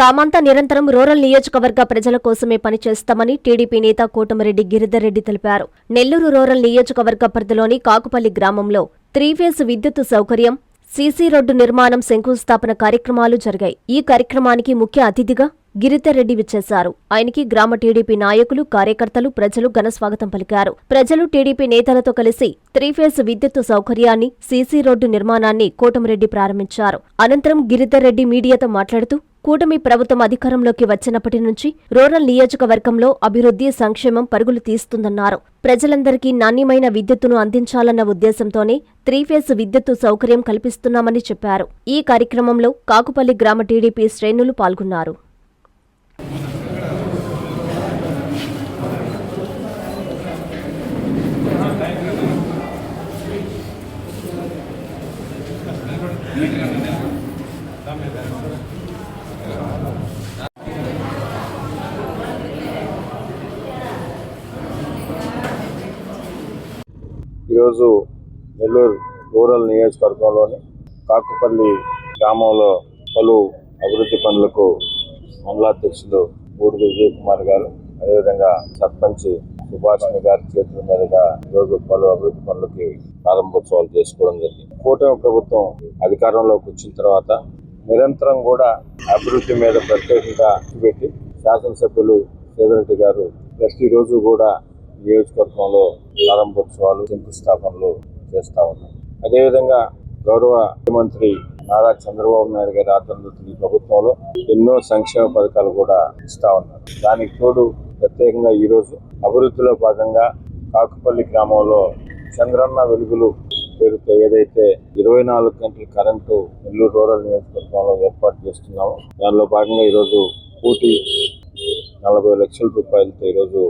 తామంతా నిరంతరం రూరల్ నియోజకవర్గ ప్రజల కోసమే పనిచేస్తామని టీడీపీ నేత కోటమిరెడ్డి గిరిధర్ రెడ్డి తెలిపారు. నెల్లూరు రూరల్ నియోజకవర్గ పరిధిలోని కాకుపల్లి గ్రామంలో త్రీ ఫేజ్ విద్యుత్ సౌకర్యం సీసీ రోడ్డు నిర్మాణం శంకుస్థాపన కార్యక్రమాలు జరిగాయి. ఈ కార్యక్రమానికి ముఖ్య అతిథిగా గిరిధర్ రెడ్డి విచ్చేశారు. ఆయనకి గ్రామ టీడీపీ నాయకులు కార్యకర్తలు ప్రజలు ఘనస్వాగతం పలికారు. ప్రజలు టీడీపీ నేతలతో కలిసి త్రీ ఫేజ్ విద్యుత్ సౌకర్యాన్ని సీసీ రోడ్డు నిర్మాణాన్ని కోటమిరెడ్డి ప్రారంభించారు. అనంతరం గిరిధర్ రెడ్డి మీడియాతో మాట్లాడుతూ కూటమి ప్రభుత్వం అధికారంలోకి వచ్చినప్పటి నుంచి రూరల్ నియోజకవర్గంలో అభివృద్ధి సంక్షేమం పరుగులు తీస్తుందన్నారు. ప్రజలందరికీ నాణ్యమైన విద్యుత్తును అందించాలన్న ఉద్దేశంతోనే త్రీ ఫేజ్ విద్యుత్తు సౌకర్యం కల్పిస్తున్నామని చెప్పారు. ఈ కార్యక్రమంలో కాకుపల్లి గ్రామ టీడీపీ శ్రేణులు పాల్గొన్నారు. ఈరోజు నెల్లూరు రూరల్ నియోజకవర్గంలోని కాకుపల్లి గ్రామంలో పలు అభివృద్ధి పనులకు మండలాధ్యక్షులు బూడిద విజయ్ కుమార్ గారు అదేవిధంగా సర్పంచ్ సుభాషిణి గారి చేతుల మీదుగా ఈరోజు పలు అభివృద్ధి పనులకి ప్రారంభోత్సవాలు చేసుకోవడం జరిగింది. కూటమి ప్రభుత్వం అధికారంలోకి వచ్చిన తర్వాత నిరంతరం కూడా అభివృద్ధి మీద ప్రత్యేకంగా పెట్టి శాసనసభ్యులు సేదరెడ్డి గారు ప్రతిరోజు కూడా నియోజకవర్గంలో ప్రారంభోత్సవాలు శంకుస్థాపనలు చేస్తా ఉన్నారు అదేవిధంగా గౌరవ ముఖ్యమంత్రి నారా చంద్రబాబు నాయుడు గారి ఆధ్వర్యంలో ప్రభుత్వంలో ఎన్నో సంక్షేమ పథకాలు కూడా ఇస్తా ఉన్నారు. దానికి తోడు ప్రత్యేకంగా ఈరోజు అభివృద్ధిలో భాగంగా కాకుపల్లి గ్రామంలో చంద్రన్న వెలుగులు పేరుతో ఏదైతే ఇరవై నాలుగు గంటల కరెంటు నెల్లూరు రూరల్ నియోజకవర్గంలో ఏర్పాటు చేస్తున్నామో దానిలో భాగంగా ఈరోజు పూర్తి నలభై లక్షల రూపాయలతో ఈరోజు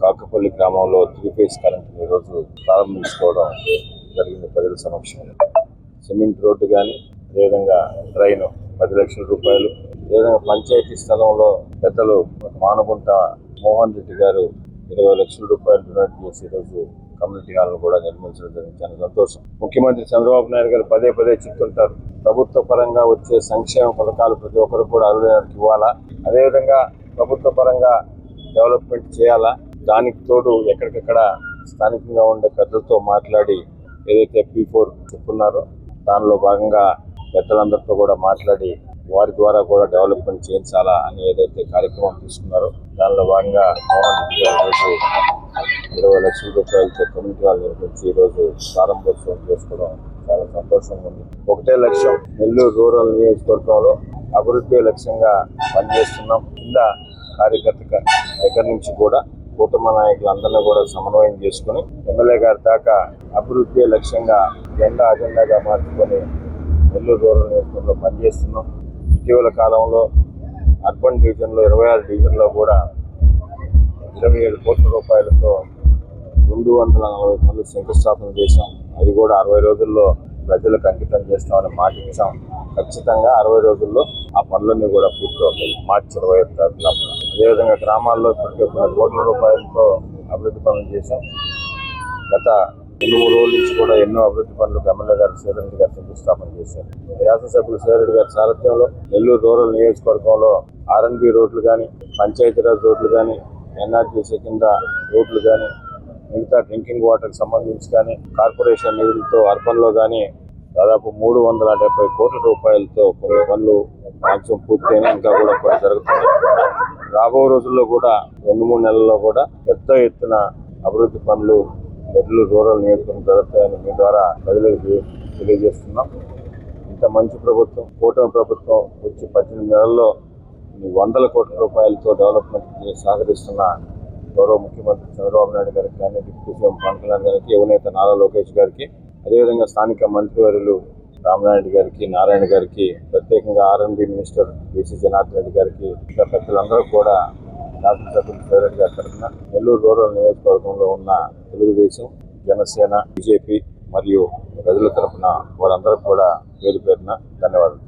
కాకపల్లి గ్రామంలో త్రీ ఫేజ్ కరెంట్ ఈరోజు ప్రారంభించుకోవడం జరిగింది ప్రజల సమక్షంలో. సిమెంట్ రోడ్డు కానీ అదేవిధంగా ట్రైన్ పది లక్షల రూపాయలు. అదేవిధంగా పంచాయతీ స్థలంలో పెద్దలు మానుకుంట మోహన్ రెడ్డి గారు ఇరవై లక్షల రూపాయలు డొనేట్ చేసి ఈరోజు కమ్యూనిటీ హాల్ను కూడా నిర్మించడం జరిగింది. చాలా సంతోషం. ముఖ్యమంత్రి చంద్రబాబు నాయుడు గారు పదే పదే చెప్తుంటారు ప్రభుత్వ పరంగా వచ్చే సంక్షేమ పథకాలు ప్రతి ఒక్కరు కూడా అర్హులైనకి ఇవ్వాలా? అదేవిధంగా ప్రభుత్వ పరంగా డెవలప్మెంట్ చేయాలా? దానికి తోడు ఎక్కడికక్కడ స్థానికంగా ఉండే పెద్దలతో మాట్లాడి ఏదైతే పీ ఫోర్ చెప్పున్నారో దానిలో భాగంగా పెద్దలందరితో కూడా మాట్లాడి వారి ద్వారా కూడా డెవలప్మెంట్ చేయించాలా అని ఏదైతే కార్యక్రమం తీసుకున్నారో దానిలో భాగంగా ఇరవై లక్షల రూపాయలతో కమ్యూనిటీ హాల్ నిర్మించి ఈరోజు ప్రారంభోత్సవం చేసుకోవడం చాలా సంతోషంగా ఉంది. ఒకటే లక్ష్యం నెల్లూరు రూరల్ నియోజకవర్గంలో అభివృద్ధి లక్ష్యంగా పనిచేస్తున్నాం. కింద కార్యకర్త దగ్గర నుంచి కూడా కూటమి నాయకులందరినీ కూడా సమన్వయం చేసుకుని ఎమ్మెల్యే గారి దాకా అభివృద్ధి లక్ష్యంగా జెండా అజెండాగా మార్చుకొని నెల్లూరు రూరల్ నియోజకవర్గంలో పనిచేస్తున్నాం. ఇటీవల కాలంలో అర్బన్ డివిజన్లో ఇరవై ఆరు డివిజన్లో కూడా ఇరవై ఏడు కోట్ల రూపాయలతో రెండు వందల నలభై పనులు శంకుస్థాపన చేశాం. అది కూడా అరవై రోజుల్లో ప్రజలకు అంకితం చేస్తామని మాట ఖచ్చితంగా అరవై రోజుల్లో ఆ పనులన్నీ కూడా పూర్తవుతాయి. మార్చి ఇరవై ఐదు తారీఖున. అదేవిధంగా గ్రామాల్లో ఇప్పటికే కొన్ని కోట్ల రూపాయలతో అభివృద్ధి పనులు చేశాం. గత రెండు మూడు రోజుల నుంచి కూడా ఎన్నో అభివృద్ధి పనులు ఎమ్మెల్యే గారు శ్రీరెడ్డి గారు శంకుస్థాపన చేశారు. శాసనసభ్యులు శ్రీరెడ్డి గారి సారథ్యంలో నెల్లూరు రూరల్ నియోజకవర్గంలో ఆర్ఎన్బి రోడ్లు కానీ పంచాయతీరాజ్ రోడ్లు కానీ ఎన్ఆర్జీసీ కింద రోడ్లు కానీ మిగతా డ్రింకింగ్ వాటర్కి సంబంధించి కానీ కార్పొరేషన్ నిధులతో అర్బన్లో కానీ దాదాపు మూడు వందల డెబ్బై కోట్ల రూపాయలతో కొన్ని పనులు మాక్సిమం పూర్తయినా ఇంకా కూడా కొన్ని జరుగుతున్నాయి. రాబో రోజుల్లో కూడా రెండు మూడు నెలల్లో కూడా పెద్ద ఎత్తున అభివృద్ధి పనులు నెల్లూరు రూరల్ నియోజకవర్గం జరుగుతాయని మీ ద్వారా ప్రజలకు తెలియజేస్తున్నాం. ఇంత మంచి ప్రభుత్వం కూటమి ప్రభుత్వం వచ్చి పద్దెనిమిది నెలల్లో వందల కోట్ల రూపాయలతో డెవలప్మెంట్ సహకరిస్తున్న గౌరవ ముఖ్యమంత్రి చంద్రబాబు నాయుడు గారికి కానీ డిప్యూటీ సీఎం పవన్ కళ్యాణ్ గారికి యువనేత నారా లోకేష్ గారికి అదేవిధంగా స్థానిక మంత్రివర్యులు రామనాయుడు గారికి నారాయణ గారికి ప్రత్యేకంగా RMD minister BC Janardhan Reddy గారికి ఇంకా పెద్దలందరూ కూడా శాసనసభ్యులు ఫేవరెట్ గారి తరఫున నెల్లూరు రూరల్ నియోజకవర్గంలో ఉన్న తెలుగుదేశం జనసేన బీజేపీ మరియు ప్రజల తరఫున వారందరూ కూడా పేరు పేరున ధన్యవాదాలు.